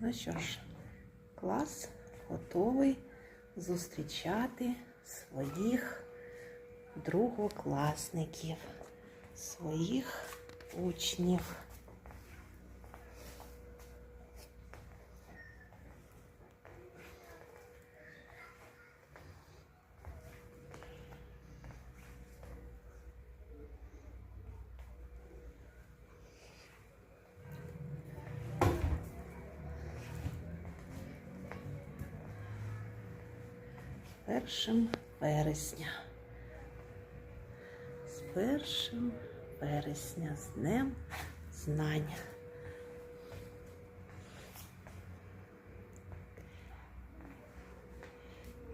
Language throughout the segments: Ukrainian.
Ну що ж, клас готовий зустрічати своїх другокласників, своїх учнів. Першим вересня. З першим вересня, з Днем знання.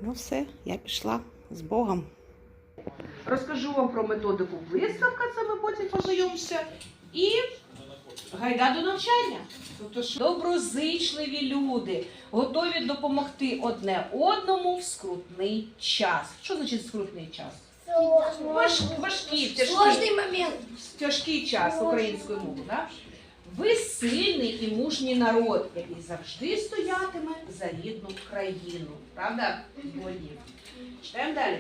Ну все, я пішла з Богом. Розкажу вам про методику виставка, це ми потім познайомимося. І гайда до навчання. Тобто, що доброзичливі люди готові допомогти одне одному в скрутний час. Що значить скрутний час? Важ, важкий, тяжкий, момент. тяжкий час українською мовою. Да? Ви сильний і мужній народ, який завжди стоятиме за рідну країну. Правда? Читаємо далі.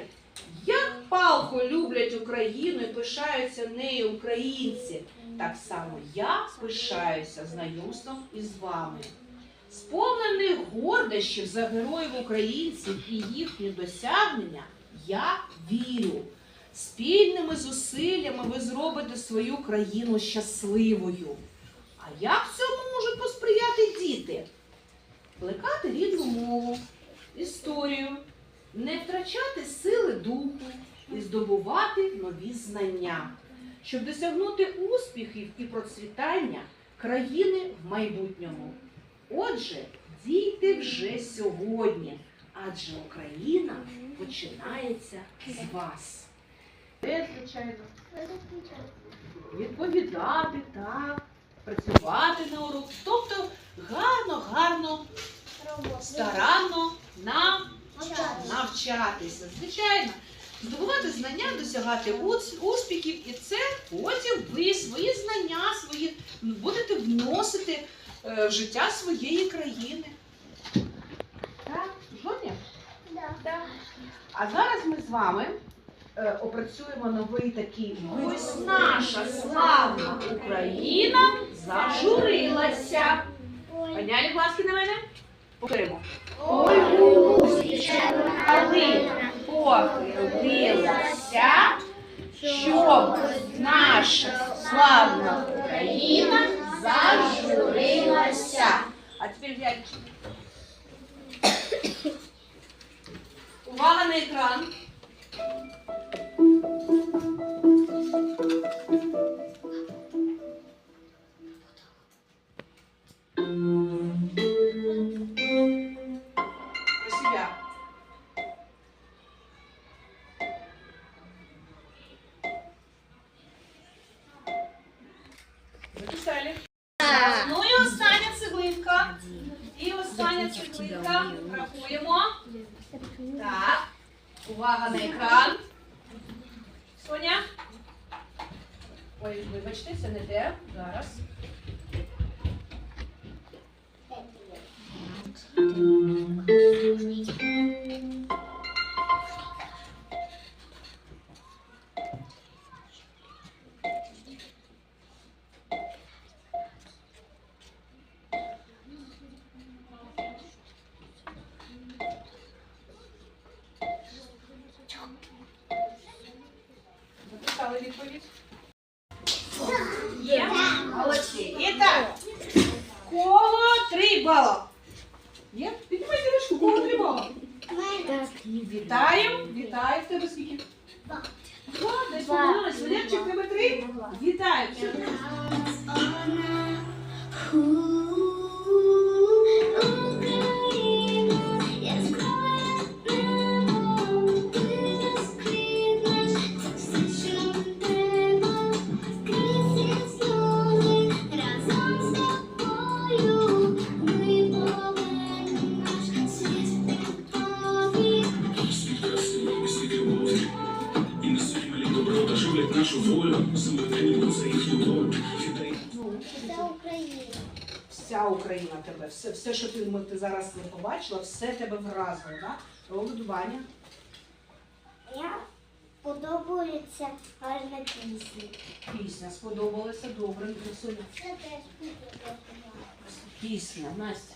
Як палко люблять Україну і пишаються нею українці, так само я пишаюся знайомством із вами. Сповнений гордощів за героїв українців і їхні досягнення, я вірю. Спільними зусиллями ви зробите свою країну щасливою. А як цьому можуть посприяти діти? Плекати рідну мову, історію, не втрачати сили духу і здобувати нові знання, щоб досягнути успіхів і процвітання країни в майбутньому. Отже, дійте вже сьогодні, адже Україна починається з вас. Звичайно, відповідати так, працювати на урок, тобто гарно, гарно, старанно нам навчатися. Звичайно, здобувати знання, досягати успіхів, і це потім ви свої знання, свої будете вносити е, в життя своєї країни. Так, Жоня? Так. А зараз ми з вами е, опрацюємо новий такий ось наша славна Україна зажурилася. Підняли глазки на мене? Повторимо. Калина похилилася, щоб наша славна Україна зажурилася. А тепер глянь. Увага на екран. Записали. Ну і остання цеглинка. І остання цеглинка. Рахуємо. Так. Увага на екран. Соня. Ой, вибачте, це не те. Зараз. Записали відповідь? Є? Молодці. І так. Коло три бала. Є? Піднімайте ручку, коло три бала. Вітаємо. Вітаю. В тебе скільки? Два. Десь помилилась. Валерчик, в тебе три? Вітаю. І волю. Саме за їхню долю. Це Україна. вся Україна тебе, все, все що ти, ти зараз побачила, все тебе вразило. Да? Робить Я подобається гарна пісня. Пісня сподобалася, добре. Це теж подобається. Пісня, Настя.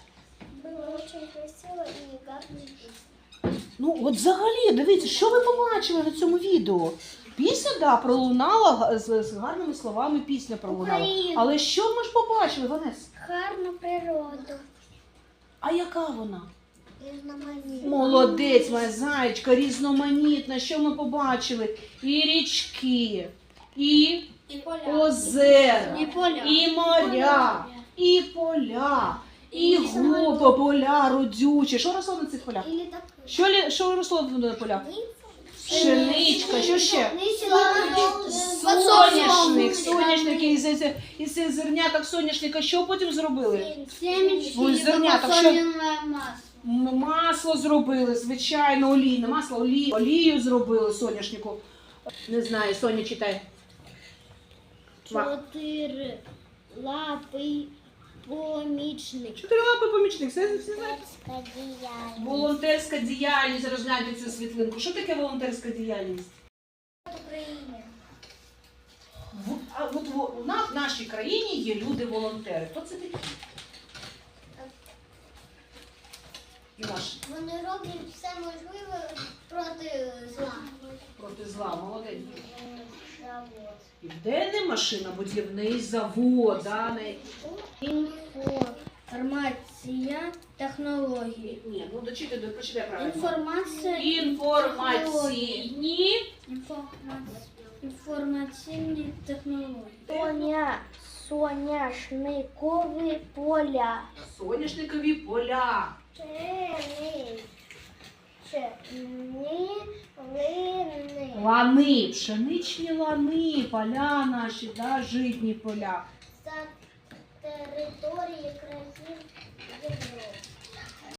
Було дуже красиво і гарна пісня. Ну, от взагалі, дивіться, що ви побачили на цьому відео? Пісня, да, пролунала з, з гарними словами пісня пролунала. Україна. Але що ми ж побачили, Ванес? Гарну природу. А яка вона? Різноманітну. Молодець, моя зайчка, різноманітна. Що ми побачили? І річки, і І поля. озера, І поля. і моря, і поля, і І гопа, поля родючі. Що росло на цих полях? Що, лі- що росло на полях? Пшеничка, що ще? Соняшник, соняшник із, із цих зерняток соняшника. Що потім зробили? Ой, зерняток, що? М- Масло зробили, звичайно, олійне масло, олію, олію зробили соняшнику. Не знаю, Соня читай. Ва- Чотири лапи помічник. Чотири лапи помічник, все, все знаєте? Волонтерська діяльність, розгляньте цю світлинку. Що таке волонтерська діяльність? В- А от во- у нас в нашій країні є люди-волонтери. Хто це такі? Іваш, Вони роблять все можливе проти зла. проти зла, молодець. Південний машинобудівний завод, да, на який- Інформація, технології. Ні, ну дочити, до прочитай правильно. Інформація, Інформаційні інформація, інформаційні технології. Соня, соняшникові поля. соняшникові поля. Чини, лини. Лани, пшеничні лани, поля наші, да, житні поля. За території країн.